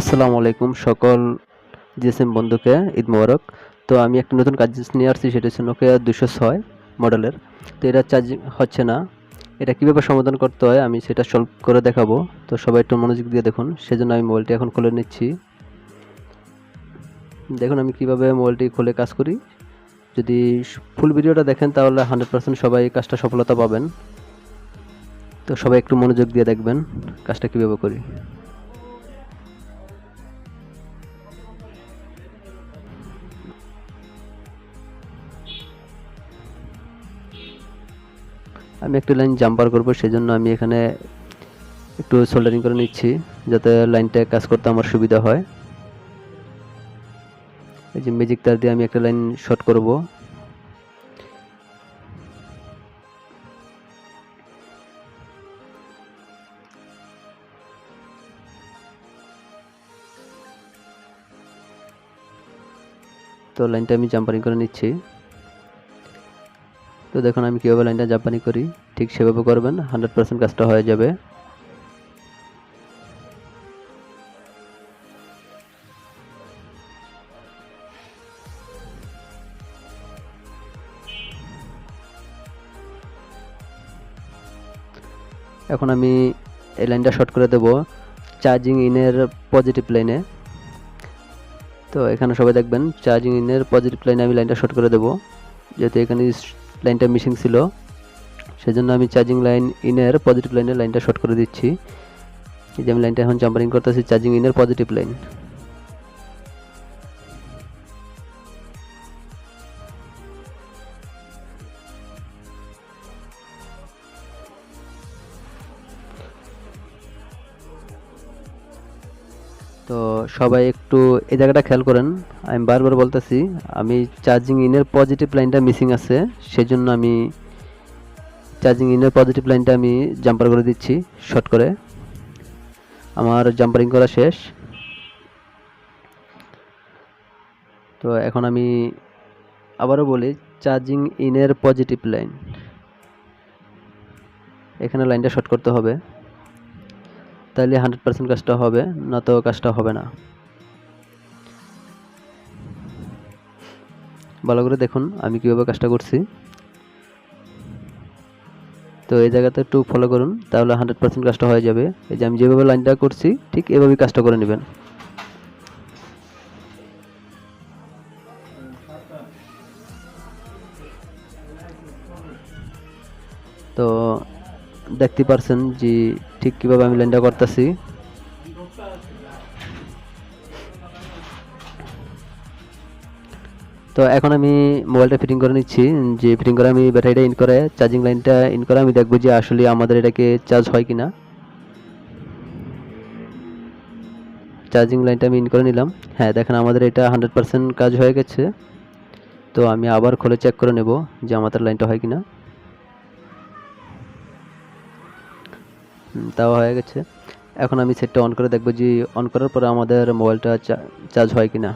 আসসালামু আলাইকুম সকল জিএসএম বন্ধুকে ঈদ মোবারক। তো আমি একটা নতুন কাজ নিয়ে আসছি, সেটা হচ্ছে নোকিয়া দুশো ছয় মডেলের। তো এটা চার্জ হচ্ছে না। এটা কীভাবে সমাধান করতে হয় আমি সেটা সলভ করে দেখাবো। তো সবাই একটু মনোযোগ দিয়ে দেখুন, সেজন্য আমি মোবাইলটি এখন খুলে নিচ্ছি। দেখুন আমি কীভাবে মোবাইলটি খুলে কাজ করি। যদি ফুল ভিডিওটা দেখেন তাহলে হান্ড্রেড পার্সেন্ট সবাই কাজটা সফলতা পাবেন। তো সবাই একটু মনোযোগ দিয়ে দেখবেন কাজটা কীভাবে করি। আমি একটু লাইন জাম্পার করব, সেজন্য আমি এখানে একটু সোল্ডারিং করে নিচ্ছি, যাতে লাইনটা কাজ করতে আমার সুবিধা হয়। এই যে ম্যাজিক তার দিয়ে আমি একটা লাইন শর্ট করব। তো লাইনটা আমি জাম্পারিং করে নিচ্ছি। তো দেখুন, আমি কীভাবে লাইনটা জাপানি করি? ঠিক সেভাবে করবেন হান্ড্রেড পার্সেন্ট কাজটা হয়ে যাবে। এখন আমি এই লাইনটা শর্ট করে দেব চার্জিং ইনের পজিটিভ লাইনে তো এখানে সবাই দেখবেন চার্জিং ইনের পজিটিভ লাইনে আমি লাইনটা শর্ট করে দেবো, যেহেতু এখানে লাইনটা মিসিং ছিল। সেজন্য আমি চার্জিং লাইন ইনের পজিটিভ লাইনের লাইনটা শর্ট করে দিচ্ছি। এই যে আমি লাইনটা এখন জাম্পারিং করতেছি চার্জিং ইনের পজিটিভ লাইন তো সবাই একটু এই জায়গাটা খেয়াল করেন। আমি বারবার বলতেছি, আমি চার্জিং ইনের পজিটিভ লাইনটা মিসিং আছে, সেজন্য আমি চার্জিং ইনের পজিটিভ লাইনটা আমি জাম্পার করে দিচ্ছি শর্ট করে। আমার জাম্পারিং করা শেষ। তো এখন আমি আবারও বলি চার্জিং ইনের পজিটিভ লাইন এখানে লাইনটা শর্ট করতে হবে। তাহলে হান্ড্রেড পার্সেন্ট কাজটা হবে, না তো কাজটা হবে না। ভালো করে দেখুন আমি কীভাবে কাজটা করছি। তো এই জায়গাতে একটু ফলো করুন, তাহলে হান্ড্রেড পার্সেন্ট কাজটা হয়ে যাবে। এই যে আমি যেভাবে লাইনটা করছি, ঠিক এভাবেই কাজটা করে নেবেন। তো দেখতে পারছেন যে ঠিক কীভাবে আমি লাইনটা করতেছি? তো এখন আমি মোবাইলটা ফিটিং করে নিচ্ছি, যে ফিটিং করে আমি ব্যাটারিটা ইন করে চার্জিং লাইনটা ইন করে আমি দেখব যে আসলে আমাদের এটাকে চার্জ হয় কিনা। চার্জিং লাইনটা আমি ইন করে নিলাম। হ্যাঁ দেখেন আমাদের এটা হান্ড্রেড কাজ হয়ে গেছে। তো আমি আবার খুলে চেক করে নেব যে আমাদের লাইনটা হয় কিনা। তাও হয়ে গেছে। এখন আমি সেটটা অন করে দেখব যে অন করার পরে আমাদের মোবাইলটা চার্জ হয় কিনা।